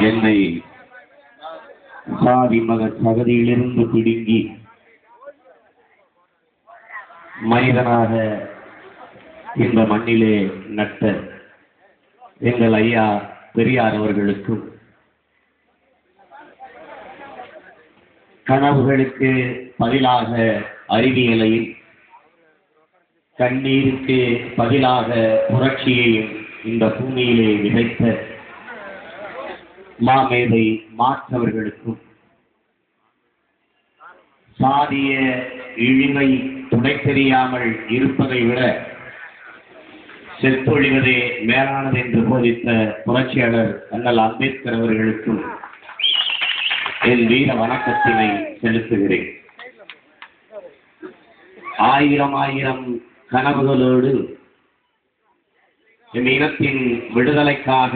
என்னை சாதி மக சகதியிலிருந்து பிடுங்கி மனிதனாக இந்த மண்ணிலே நட்ட எங்கள் ஐயா பெரியார் அவர்களுக்கும் கனவுகளுக்கு பதிலாக அறிவியலையும் கண்ணீருக்கு பதிலாக புரட்சியையும் இந்த பூமியிலே விதைத்த மாமேதை மாற்றவர்களுக்கும் சாதிய இழிவை துணை தெரியாமல் இருப்பதை விட செத்தொழிவதே மேலானது என்று போதித்த புரட்சியாளர் அண்ணல் அம்பேத்கர் அவர்களுக்கும் என் வீர வணக்கத்தினை செலுத்துகிறேன். ஆயிரம் ஆயிரம் கனவுகளோடு என் இனத்தின் விடுதலைக்காக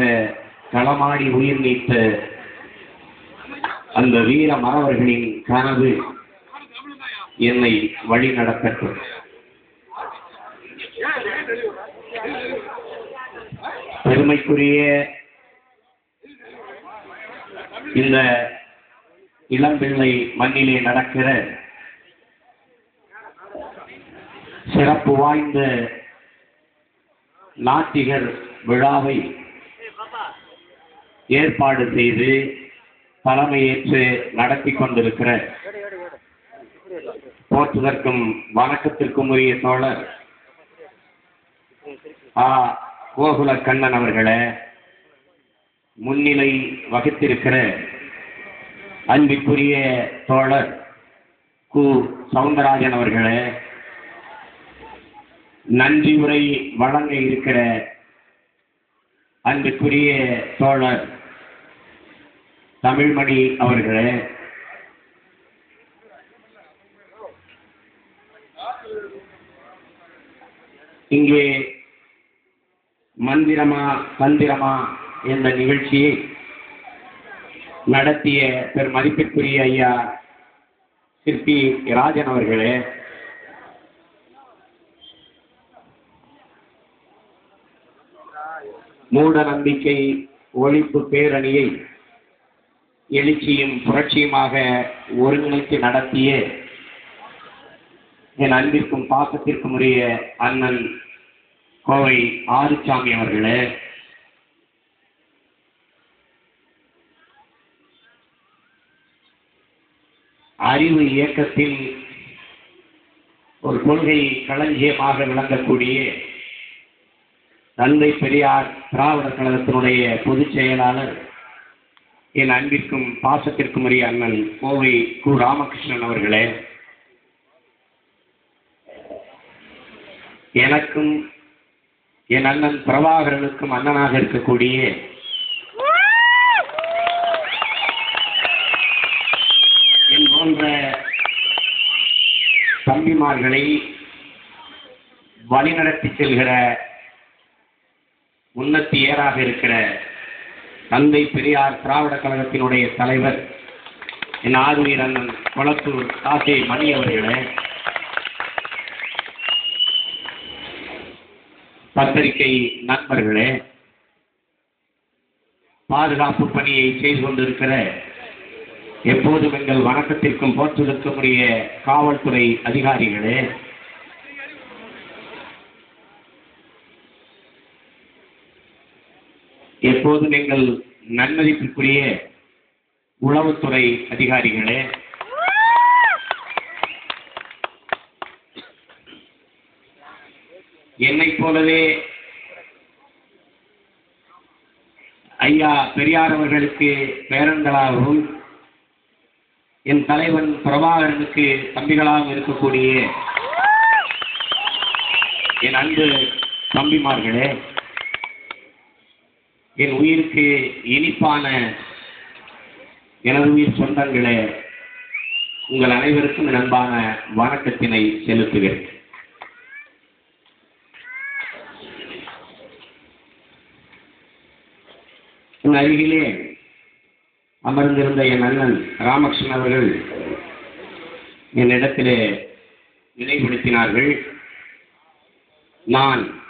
களமாடி உயிர் நீத்த அந்த வீர மறவர்களின் கனவு என்னை வழி நடக்கட்டும் பெருமைக்குரிய இந்த இளம்பிள்ளை மண்ணிலே நடக்கிற சிறப்பு வாய்ந்த நாட்டிகர் விழாவை ஏற்பாடு செய்து தலைமையேற்று நடத்தி கொண்டிருக்கிற போற்றுதற்கும் வணக்கத்திற்கும் உரிய தோழர் ஆ. கோகுல கண்ணன் அவர்களே முன்னிலை வகித்திருக்கிற அன்பிற்குரிய தோழர் கு. சவுந்தரராஜன் அவர்களே நன்றி உரை வழங்க இருக்கிற அன்புக்குரிய தோழர் தமிழ்மணி அவர்களே. இங்கே மந்திரமா தந்திரமா என்ற நிகழ்ச்சியை நடத்திய பெரும் மதிப்பிற்குரிய ஐயா சிற்பி ராஜன் அவர்களே. மூட நம்பிக்கை ஒழிப்பு பேரணியை எழுச்சியும் புரட்சியுமாக ஒருங்கிணைத்து நடத்திய என் அன்பிற்கும் பாசத்திற்கும் உரிய அண்ணன் கோவை ஆறுசாமி அவர்களே அறிவு இயக்கத்தில் ஒரு கொள்கை களஞ்சியமாக விளங்கக்கூடிய தந்தை பெரியார் திராவிடர் கழகத்தினுடைய பொதுச் செயலாளர் என் அன்பிற்கும் பாசத்திற்கும் உரிய அண்ணன் கோவை கு. ராமகிருஷ்ணன் அவர்களே எனக்கும் என் அண்ணன் பிரபாகரனுக்கும் அண்ணனாக இருக்கக்கூடிய என் போன்ற தம்பிமார்களை வழிநடத்தி செல்கிற உன்னத்தியராக இருக்கிற தந்தை பெரியார் திராவிட கழகத்தினுடைய தலைவர் என் ஆறுயிர் அண்ணன் கொளத்தூர் காசே மணி அவர்களே பத்திரிகை நண்பர்களே பாதுகாப்பு பணியை செய்து கொண்டிருக்கிற எப்போதும் எங்கள் வணக்கத்திற்கும் போற்றுதற்கும் உரிய காவல்துறை அதிகாரிகளே இப்போது நீங்கள் நன்மதிப்பிற்குரிய உளவுத்துறை அதிகாரிகளே. என்னைப் போலவே ஐயா பெரியார் அவர்களுக்கு பேரன்களாகவும் என் தலைவன் பிரபாகரனுக்கு தம்பிகளாகவும் இருக்கக்கூடிய என் அன்பு தம்பிமார்களே என் உயிருக்கு இனிப்பான எனது உயிர் சொந்தங்களே உங்கள் அனைவருக்கும் அன்பான வணக்கத்தினை செலுத்துகிறேன். உன் அருகிலே அமர்ந்திருந்த என் அண்ணன் ராமகிருஷ்ணன் அவர்கள் என்னிடத்திலே நினைவுபடுத்தினார்கள். நான்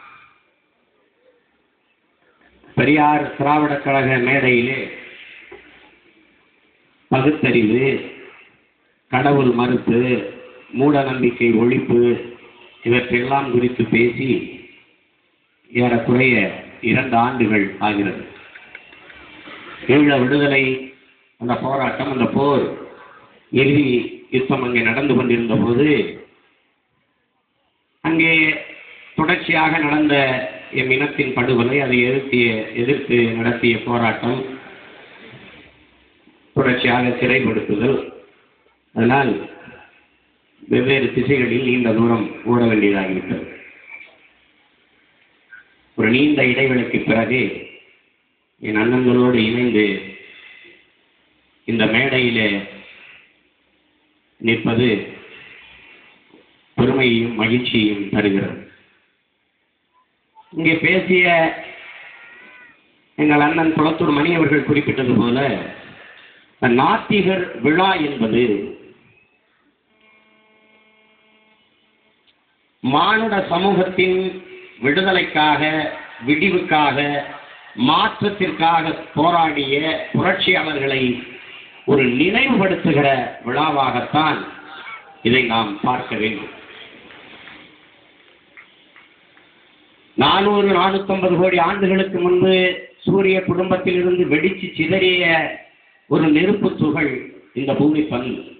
பெரியார் திராவிடக் கழக மேடையிலே பகுத்தறிவு கடவுள் மறுப்பு மூட நம்பிக்கை ஒழிப்பு இவற்றெல்லாம் குறித்து பேசி ஏறக்குறைய இரண்டு ஆண்டுகள் ஆகிறது. ஈழ விடுதலை அந்த போராட்டம் அந்த போர் இறுதி யுத்தம் அங்கே நடந்து கொண்டிருந்த போது அங்கே தொடர்ச்சியாக நடந்த எம் இனத்தின் படுகொலை அதை எதிர்த்திய எதிர்த்து நடத்திய போராட்டம் தொடர்ச்சியாக சிறைப்படுத்துதல். அதனால் வெவ்வேறு திசைகளில் நீண்ட தூரம் ஓட வேண்டியதாகிவிட்டது. ஒரு நீண்ட இடைவெளிக்கு பிறகு என் அண்ணன்களோடு இணைந்து இந்த மேடையிலே நிற்பது பெருமையையும் மகிழ்ச்சியையும் தருகிறது. இங்கே பேசிய எங்கள் அண்ணன் குளத்தூர் மணி அவர்கள் குறிப்பிட்டது போல நாத்திகர் விழா என்பது மானுட சமூகத்தின் விடுதலைக்காக விடிவுக்காக மாற்றத்திற்காக போராடிய புரட்சியாளர்களை ஒரு நினைவுபடுத்துகிற விழாவாகத்தான் இதை நாம் பார்க்க வேண்டும். நானூறு நானூத்தம்பது கோடி ஆண்டுகளுக்கு முன்பு சூரிய குடும்பத்திலிருந்து வெடிச்சு சிதறிய ஒரு நெருப்பு துகள் இந்த பூமி பந்து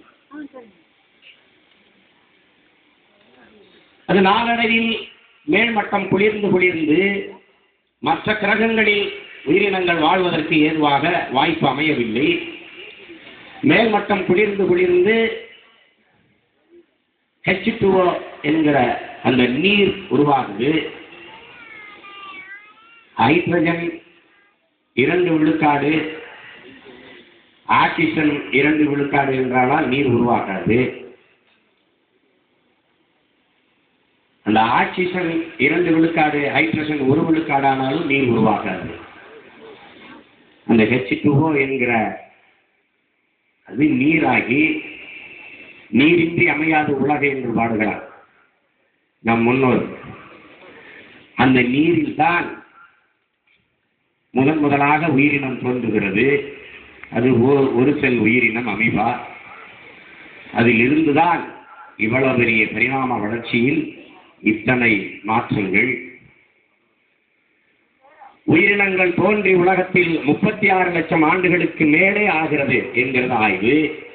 அது நாளடைவில் மேல்மட்டம் குளிர்ந்து குளிர்ந்து மற்ற கிரகங்களில் உயிரினங்கள் வாழ்வதற்கு ஏதுவாக வாய்ப்பு அமையவில்லை. மேல்மட்டம் குளிர்ந்து குளிர்ந்து ஹெச் என்கிற அந்த நீர் உருவாகுது. ஹைட்ரஜன் இரண்டு விழுக்காடு ஆக்சிஜன் இரண்டு விழுக்காடு என்றாலும் நீர் உருவாகாது. அந்த ஆக்சிஜன் இரண்டு விழுக்காடு ஹைட்ரஜன் ஒரு விழுக்காடானாலும் நீர் உருவாகாது. அந்த ஹெச் என்கிற அது நீராகி நீரின்றி அமையாது உலக என்று பாடுகிறார். நம் முன்னோர். அந்த நீரில் தான் முதன் முதலாக உயிரினம் தோன்றுகிறது. அது ஓ- ஒரு செல் உயிரினம் அமீபா. அதில் இருந்துதான் இவ்வளவு பெரிய பரிணாம வளர்ச்சியில் இத்தனை மாற்றங்கள். உயிரினங்கள் தோன்றி உலகத்தில் முப்பத்தி ஆறு லட்சம் ஆண்டுகளுக்கு மேலே ஆகிறது என்கிறது ஆய்வு.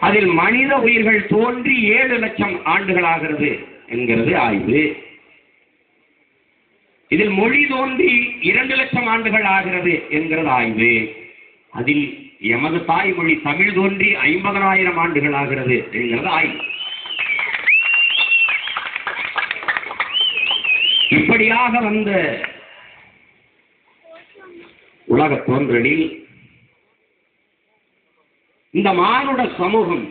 அதில் மனித உயிர்கள் தோன்றி ஏழு லட்சம் ஆண்டுகள் ஆகிறது என்கிறது ஆய்வு. இதில் மொழி தோன்றி இரண்டு லட்சம் ஆண்டுகள் ஆகிறது என்கிறது ஆய்வு. அதில் எமது தாய்மொழி தமிழ் தோன்றி ஐம்பதனாயிரம் ஆண்டுகள் ஆகிறது என்கிறது ஆய்வு. இப்படியாக வந்த உலக தோன்றலில் இந்த மானுட சமூகம்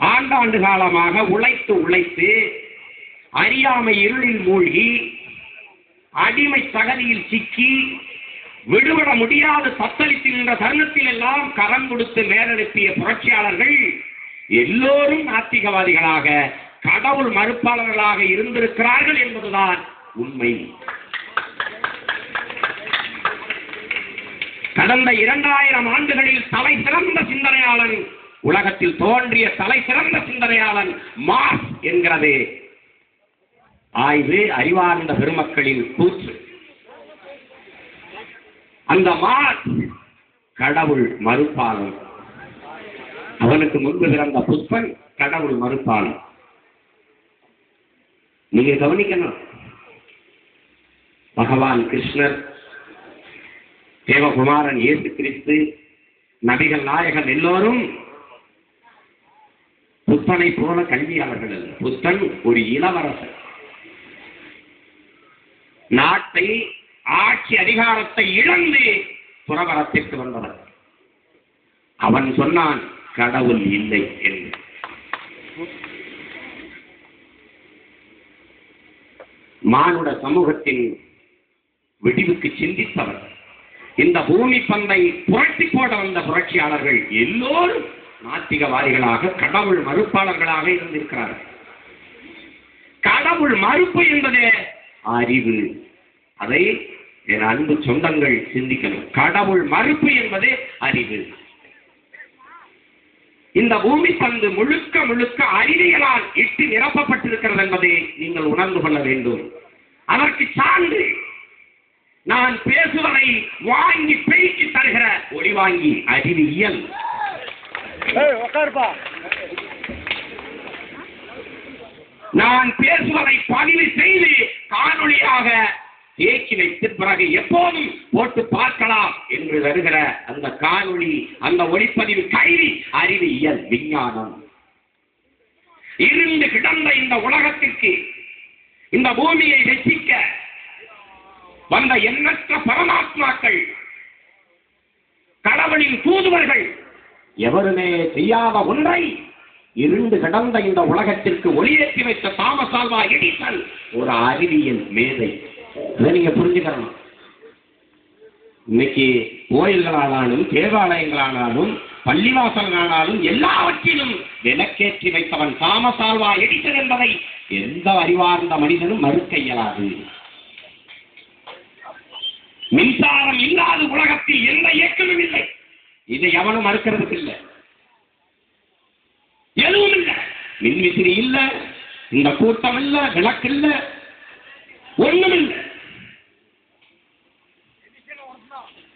ஆண்டாண்டு காலமாக உழைத்து உழைத்து அறியாமை இருளில் மூழ்கி அடிமை தகதியில் சிக்கி விடுபட முடியாத தத்தளித்து நின்ற தருணத்தில் எல்லாம் கரம் கொடுத்து மேலெழுப்பிய புரட்சியாளர்கள் எல்லோரும் நாத்திகவாதிகளாக கடவுள் மறுப்பாளர்களாக இருந்திருக்கிறார்கள் என்பதுதான் உண்மை. கடந்த இரண்டாயிரம் ஆண்டுகளில் தலை சிறந்த சிந்தனையாளன் உலகத்தில் தோன்றிய தலை சிறந்த சிந்தனையாளன் மார்க் என்கிறது. ஆய்வு அறிவார்ந்த பெருமக்களின் கூற்று. அந்த மார்க் கடவுள் மறுப்பாளன் அவனுக்கு முன்பு பிறந்த புஷ்பன் கடவுள் மறுப்பாளன் நீங்க கவனிக்கணும். பகவான் கிருஷ்ணர் தேவகுமாரன் இயேசு கிறிஸ்து நபிகள் நாயகன் எல்லோரும் புத்தனை போல கல்வியாளர்கள் அல்ல. புத்தன் ஒரு இளவரசன் நாட்டை ஆட்சி அதிகாரத்தை இழந்து புறவரத்திற்கு வந்தவர். அவன் சொன்னான் கடவுள் இல்லை என்று. மானுட சமூகத்தின் விடிவுக்கு சிந்தித்தவர். இந்த பூமி பந்தை புரட்டி போட வந்த புரட்சியாளர்கள் எல்லோரும் நாத்திகவாதிகளாக கடவுள் மறுப்பாளர்களாக இருந்திருக்கிறார்கள். கடவுள் மறுப்பு என்பதே அறிவு. அதை என் அன்பு சொந்தங்கள் சிந்திக்கணும். கடவுள் மறுப்பு என்பதே அறிவு. இந்த பூமி தந்து முழுக்க முழுக்க அறிவியலால் இட்டு நிரப்பப்பட்டிருக்கிறது என்பதை நீங்கள் உணர்ந்து கொள்ள வேண்டும். அதற்கு சான்று நான் பேசுவதை வாங்கி பெருக்கி தருகிற ஒளி வாங்கி அறிவியல். நான் பேசுவதை பதிவு செய்து காணொளியாக தேக்கி வைத்து பிறகு எப்போதும் போட்டு பார்க்கலாம் என்று வருகிற அந்த காணொளி அந்த ஒளிப்பதிவு கல்வி அறிவியல் விஞ்ஞானம். இருந்து கிடந்த இந்த உலகத்திற்கு இந்த பூமியை ரசிக்க வந்த எண்ணற்ற பரமாத்மாக்கள் கடவுளின் தூதுவர்கள் எவருமே செய்யாத ஒன்றை இருண்டு கிடந்த இந்த உலகத்திற்கு ஒளியேற்றி வைத்த தாமஸ் ஆல்வா எடிசன் ஒரு அறிவியல் மேதை. அதை நீங்க புரிஞ்சுக்கணும். இன்னைக்கு கோயில்களானாலும் தேவாலயங்களானாலும் பள்ளிவாசல்களானாலும் எல்லாவற்றிலும் விளக்கேற்றி வைத்தவன் தாமஸ் ஆல்வா எடிசன் என்பதை எந்த அறிவார்ந்த மனிதனும் மறுக்க இயலாது. மின்சாரம் இல்லாத உலகத்தில் எந்த இயக்கமும் இல்லை. இதை எவனும் மறுக்கிறதுக்கு இல்லை. எதுவும் இல்லை மின்விசிறி இல்லை இந்த கூட்டம் இல்லை விளக்கு இல்லை ஒண்ணும் இல்லை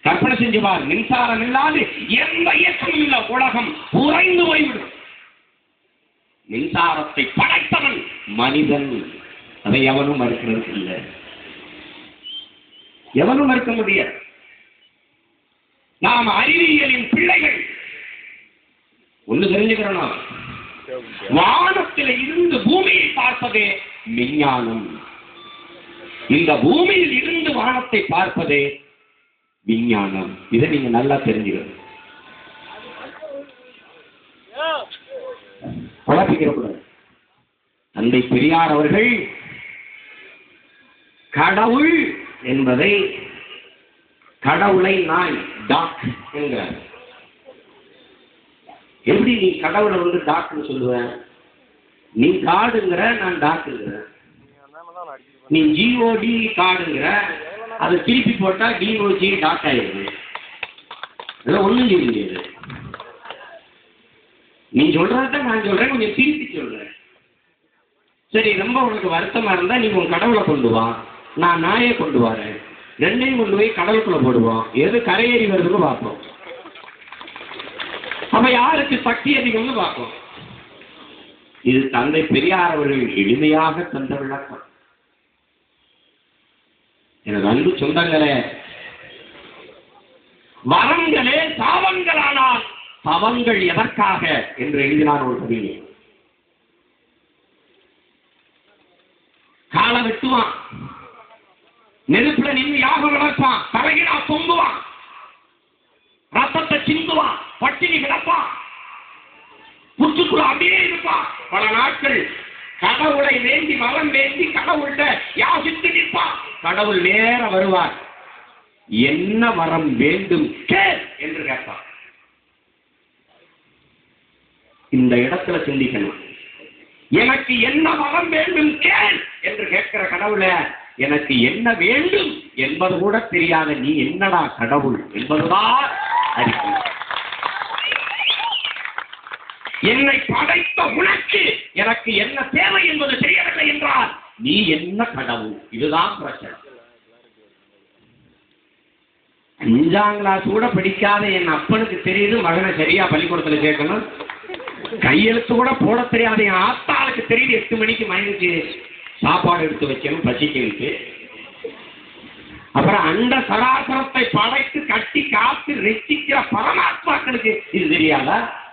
கற்பனை செஞ்சு பார் மின்சாரம் இல்லாது எந்த இயக்கமும் இல்லை. உலகம் உறைந்து போய்விடும். மின்சாரத்தை படைத்தவன் மனிதன். அதை எவனும் மறுக்கிறது இல்லை. எவனும் மறுக்க முடியாது. நாம் அறிவியலின் பிள்ளைகள். ஒன்று தெரிஞ்சுக்கிறோம் வானத்தில் இருந்து பூமியை பார்ப்பதே விஞ்ஞானம். இந்த பூமியில் இருந்து வானத்தை பார்ப்பதே விஞ்ஞானம். இதை நீங்க நல்லா தெரிஞ்சுக்கணும். குழப்பிக்கிற தந்தை பெரியார் அவர்கள் கடவுள் என்பதை கடவுளை நான் டாக் என்கிறார். எப்படி நீ கடவுளை வந்து டாக்டர் சொல்லுவ? நீ காடுங்கிற நான் டாக்டருங்கிற நீ ஜிஓடி காடுங்கிற அதை திருப்பி போட்டா டிஓஜி டாக் ஆயிடுது. அதெல்லாம் ஒண்ணும் செய்ய முடியாது. நீ சொல்றதான் நான் சொல்றேன் கொஞ்சம் திருப்பி சொல்றேன். சரி ரொம்ப உனக்கு வருத்தமா இருந்தா நீ உன் கடவுளை கொண்டு வா. நான் நாயே கொண்டு வரேன். ரெண்டையும் கொண்டு போய் கடலுக்குள்ள போடுவோம். எது கரையேறி வருதுன்னு பார்ப்போம். நம்ம யாருக்கு சக்தி அதிகம்னு பார்ப்போம். இது தந்தை பெரியார் அவர்கள் எளிமையாக தந்த விளக்கம். எனது அன்பு சொந்தங்களே வரங்களே சாவங்களானால் தவங்கள் எதற்காக என்று எழுதினார் ஒரு கவிஞர். காலை வெட்டுவான். நெருப்புல நின்று யாகம் வளர்ப்பான் தலைகிடா தொங்குவான். பட்டினி கிடப்பான் புற்றுக்குள்ள அப்படியே இருப்பான் பல நாட்கள் கடவுளை வேண்டி மலம் வேண்டி கடவுள்கிட்ட யாசித்து நிற்பான் கடவுள் நேர வருவார். என்ன வரம் வேண்டும்? கே என்று கேட்பார் இந்த இடத்துல சிந்திக்கணும். எனக்கு என்ன மரம் வேண்டும்? கேள் என்று கேட்கிற கடவுளை எனக்கு என்ன வேண்டும் என்பது கூட தெரியாத நீ என்னடா கடவுள் என்பதுதான் அறிக்கை என்னை படைத்த உனக்கு எனக்கு என்ன தேவை என்பது தெரியவில்லை என்றால் நீ என்ன கடவுள்? இதுதான் பிரச்சனை. அஞ்சாம் கிளாஸ் கூட படிக்காத என் அப்பனுக்கு தெரியுது மகனை சரியா பள்ளிக்கூடத்துல சேர்க்கணும். கையெழுத்து கூட போட தெரியாத என் ஆத்தாளுக்கு தெரியுது எட்டு மணிக்கு மனைவிக்கு சாப்பாடு எடுத்து வைக்கணும் பசிக்கிறது அப்புறம் அந்த சராசரத்தை படைத்து கட்டி காத்து ரசிக்கிற பரமாத்மாக்களுக்கு இது தெரியாதா?